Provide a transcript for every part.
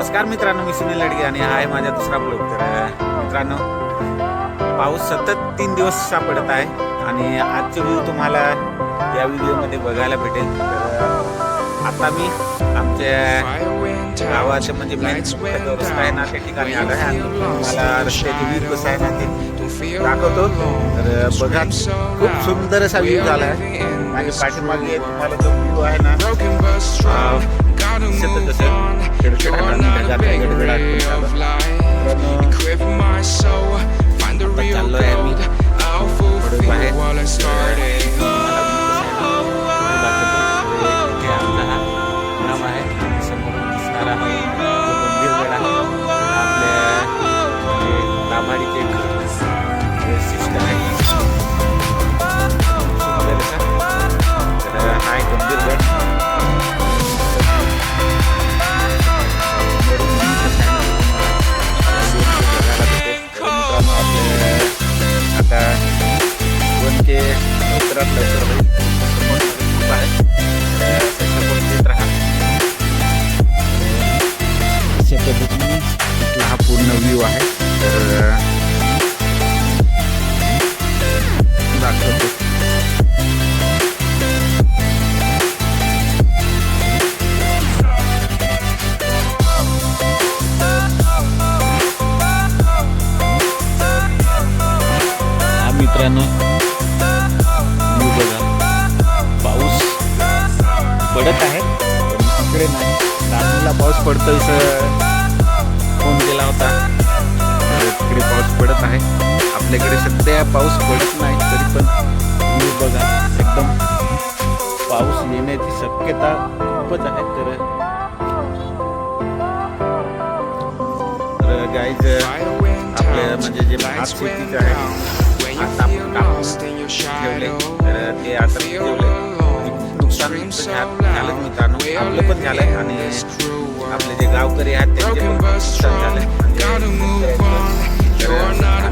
नमस्कार मित्रांनो मी सुनील लडगे आणि हा आहे माझा दुसरा ब्लॉग तर मित्रांनो पाऊस सतत तीन दिवस सापडत आहे आणि आजचे व्ह्यू तुम्हाला या व्हिडिओमध्ये बघायला भेटेल. तर आता मी आमच्या गावाचे म्हणजे मेन रस्ता आहे ना त्या ठिकाणी आलो आहे आणि मला रस्त्याची व्ह्यू कसं आहे ना ते दाखवतो. तर बघा खूप सुंदर असा व्ह्यू झाला आहे. आणि पाठीमागे तुम्हाला जो व्ह्यू आहे ना Equip my soul, find the real gold. I'll fulfill all I start. वन लवकरात लवकर होईल खूप आहे सपोर्ट देत राहा अशा पद्धतीने इथला हा पूर्ण व्ह्यू आहे तर दाखवतो हा मित्रांनो पडत आहे. पण इकडे नाही दादूला पाऊस पडतोय असं फोन केला होता. तिकडे पाऊस पडत आहे. आपल्याकडे सध्या पाऊस पडत नाही तरी पण तुम्ही बघा एकदम पाऊस येण्याची शक्यता खूपच आहे तर तर गाईज आपल्या म्हणजे जे भात शेतीचं आहे आपलं पण झालंय आणि आपले जे गावकरी आहेत त्यांचे पण नुकसान झालंय. म्हणजे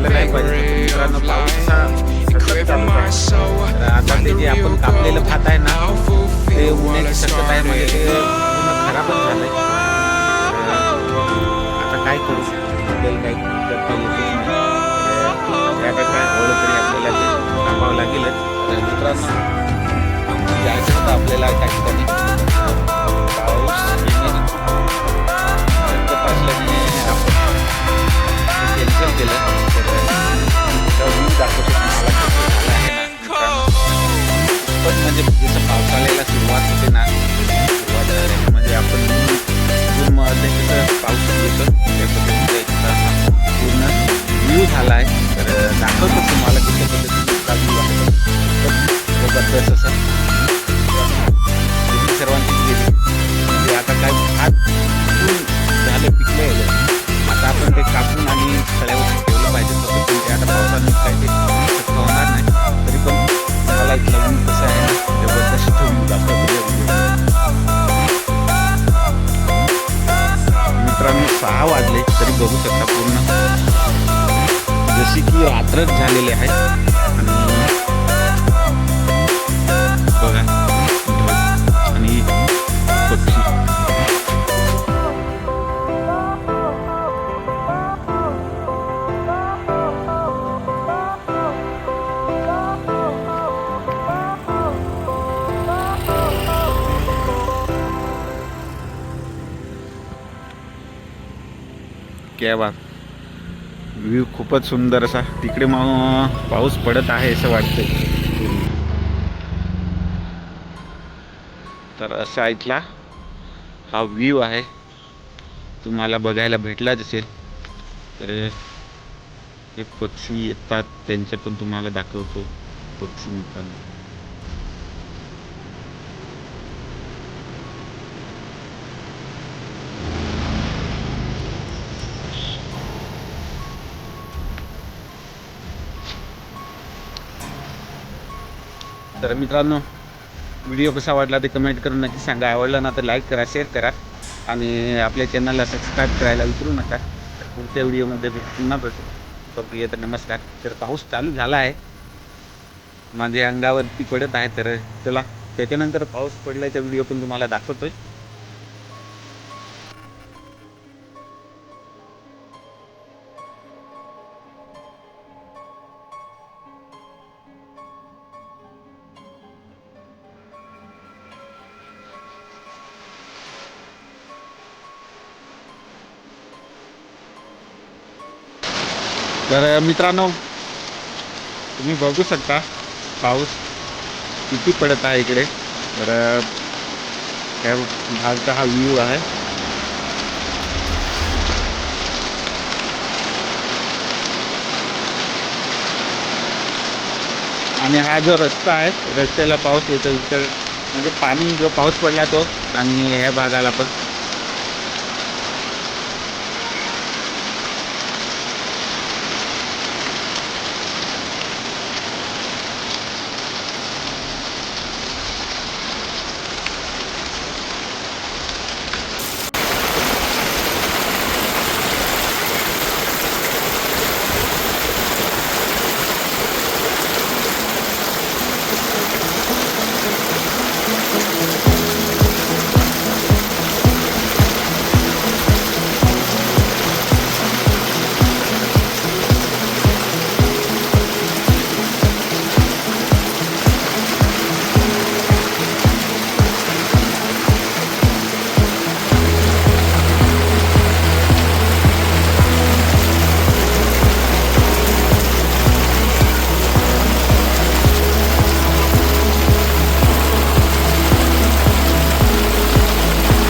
नाही पाहिजे. आता ते जे आपण कापलेलं भात आहे ना ते उन्हाची शक्यता आहे म्हणजे ते पूर्ण खराबच झालंय. आता काय करू? आपल्याला काही करता येतच नाही. काय हवं तरी आपल्याला ते लागेलच. तर मित्रांनो जायचं होतं आपल्याला त्या ठिकाणी पाऊस येण्याची शक्यता कॅन्सल केलं तर दाखवतो पण म्हणजे जसं पावसाळ्याला सुरुवात होते ना सुरुवात म्हणजे आपण जून कसं पाऊस येतो पूर्ण व्ह्यू झाला आहे तर दाखवतो तुम्हाला कशा पद्धतीने व्ह्यू आहे तर जबरदस्त असं बघू शकता पूर्ण. जशी की रात्रच झालेली आहे. केवा व्ह्यू खूपच सुंदर असा. तिकडे मग पाऊस पडत आहे असं वाटतं तर असा इथला हा व्ह्यू आहे. तुम्हाला बघायला भेटलाच असेल. तर हे पक्षी येतात. त्यांच्यातून पण तुम्हाला दाखवतो पक्षी मित्रांनो तर मित्रांनो व्हिडिओ कसा वाटला ते कमेंट करून नक्की सांगा. आवडला ना तर लाईक करा शेअर करा आणि आपल्या चॅनलला सबस्क्राईब करायला विसरू नका. पुढच्या व्हिडिओमध्ये भेट पुन्हा भेटू. तर नमस्कार. तर पाऊस चालू झाला आहे. माझ्या अंगावरती पडत आहे तर चला त्याच्यानंतर पाऊस पडल्याचा व्हिडिओ पण तुम्हाला दाखवतोय. तर मित्रांनो तुम्ही बघू शकता पाऊस किती पडत आहे इकडे. तर त्या भागचा हा व्ह्यू आहे. आणि हा जो रस्ता आहे रस्त्याला पाऊस येतो इतर म्हणजे पाणी जो पाऊस पडला तो आणि ह्या भागाला पण.